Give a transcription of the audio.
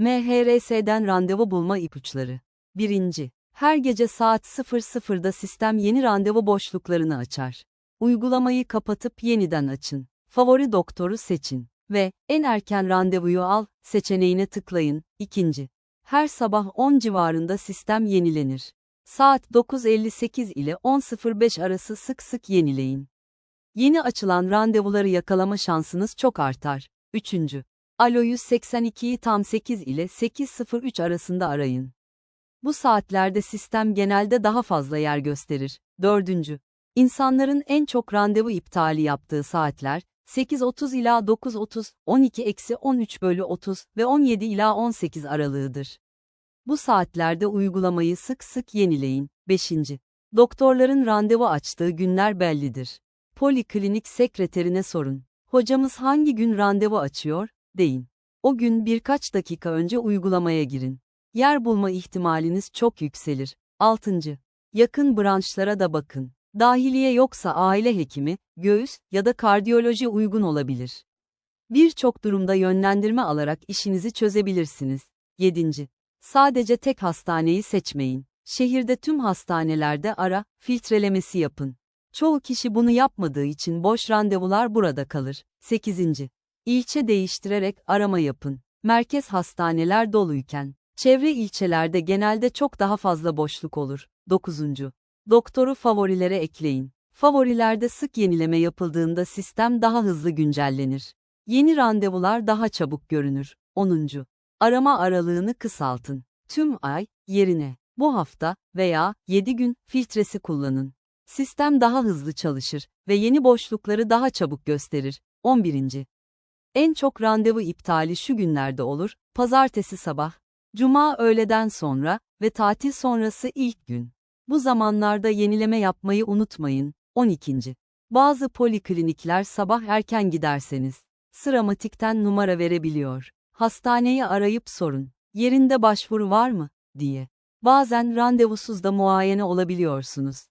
MHRS'den randevu bulma ipuçları. 1. Her gece saat 00'da sistem yeni randevu boşluklarını açar. Uygulamayı kapatıp yeniden açın. Favori doktoru seçin ve en erken randevuyu al seçeneğine tıklayın. 2. Her sabah 10 civarında sistem yenilenir. Saat 9.58 ile 10.05 arası sık sık yenileyin. Yeni açılan randevuları yakalama şansınız çok artar. 3. Alo 182'yi tam 8 ile 8.03 arasında arayın. Bu saatlerde sistem genelde daha fazla yer gösterir. 4. İnsanların en çok randevu iptali yaptığı saatler, 8.30 ila 9.30, 12-13 bölü 30 ve 17 ila 18 aralığıdır. Bu saatlerde uygulamayı sık sık yenileyin. 5. Doktorların randevu açtığı günler bellidir. Poliklinik sekreterine sorun. Hocamız hangi gün randevu açıyor, deyin. O gün birkaç dakika önce uygulamaya girin. Yer bulma ihtimaliniz çok yükselir. 6. Yakın branşlara da bakın. Dahiliye yoksa aile hekimi, göğüs ya da kardiyoloji uygun olabilir. Birçok durumda yönlendirme alarak işinizi çözebilirsiniz. 7. Sadece tek hastaneyi seçmeyin. Şehirde tüm hastanelerde ara, filtrelemesi yapın. Çoğu kişi bunu yapmadığı için boş randevular burada kalır. 8. İlçe değiştirerek arama yapın. Merkez hastaneler doluyken, çevre ilçelerde genelde çok daha fazla boşluk olur. 9. Doktoru favorilere ekleyin. Favorilerde sık yenileme yapıldığında sistem daha hızlı güncellenir. Yeni randevular daha çabuk görünür. 10. Arama aralığını kısaltın. Tüm ay, yerine, bu hafta veya 7 gün filtresi kullanın. Sistem daha hızlı çalışır ve yeni boşlukları daha çabuk gösterir. 11. En çok randevu iptali şu günlerde olur, pazartesi sabah, cuma öğleden sonra ve tatil sonrası ilk gün. Bu zamanlarda yenileme yapmayı unutmayın. 12. Bazı poliklinikler sabah erken giderseniz, sıramatikten numara verebiliyor. Hastaneyi arayıp sorun, yerinde başvuru var mı, diye. Bazen randevusuz da muayene olabiliyorsunuz.